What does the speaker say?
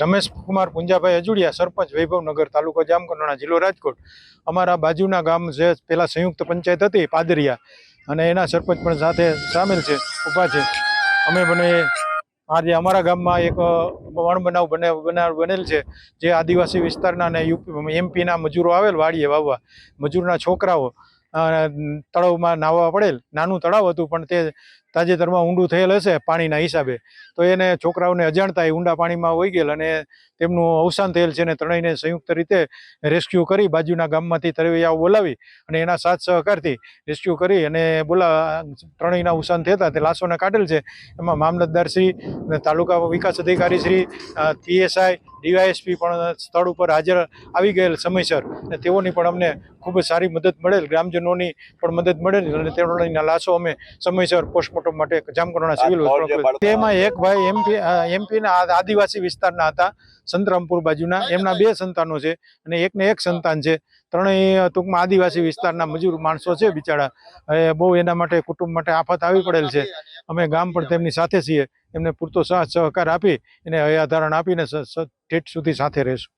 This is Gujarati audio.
રમેશ કુમાર પુંજાભાઈ અજુડિયા, સરપંચ વૈભવનગર તાલુકો જામકંડોરણા જિલ્લો રાજકોટ. અમારા બાજુના ગામ જે પહેલાં સંયુક્ત પંચાયત હતી, પાદરિયા, અને એના સરપંચ પણ સાથે સામેલ છે, ઊભા છે. અમે બને આજે અમારા ગામમાં એક વણબનાવ વણ બનાવ બને, બનાવ બનેલ છે, જે આદિવાસી વિસ્તારના અને યુપી, એમપીના મજૂરો આવેલ, વાડીએ વાવવા. મજૂરના છોકરાઓ તળાવમાં નાહવા પડેલ, નાનું તળાવ હતું, પણ તે તાજેતરમાં ઊંડું થયેલ હશે પાણીના હિસાબે. તો એને છોકરાઓને અજાણતા એ ઊંડા પાણીમાં વહી ગયેલ અને તેમનું અવસાન થયેલ છે અને ત્રણેયને સંયુક્ત રીતે રેસ્ક્યુ કરી બાજુના ગામમાંથી તરવૈયાઓ બોલાવી અને એના સાથ સહકારથી રેસ્ક્યુ કરી અને બોલા ત્રણેયના અવસાન થતા તે લાશોને કાઢેલ છે. એમાં મામલતદાર શ્રી અને તાલુકા વિકાસ અધિકારી શ્રી પીએસઆઈ ડીવાયએસપી પણ સ્થળ ઉપર હાજર આવી ગયેલ સમયસર અને તેઓની પણ અમને ખૂબ સારી મદદ મળેલ. ગ્રામજનોની પણ મદદ મળેલ અને તેઓની લાશો અમે સમયસર પોસ્ટમોર્ટમ માટે જામકંડોરણા સિવિલ હોસ્પિટલ તેમાં એક ભાઈ એમપી એમપીના આદિવાસી વિસ્તારના હતા સંતરામપુર બાજુના. એમના બે સંતાનો છે અને એકને એક સંતાન છે. ત્રણેય ટૂંકમાં આદિવાસી વિસ્તારના મજૂર માણસો છે બિચારા. એ બહુ એના માટે કુટુંબ માટે આફત આવી પડેલ છે. અમે ગામ પણ તેમની સાથે છીએ. એમને પૂરતો સહકાર આપી એને હયાધારણ આપીને ઠેઠ સુધી સાથે રહેશું.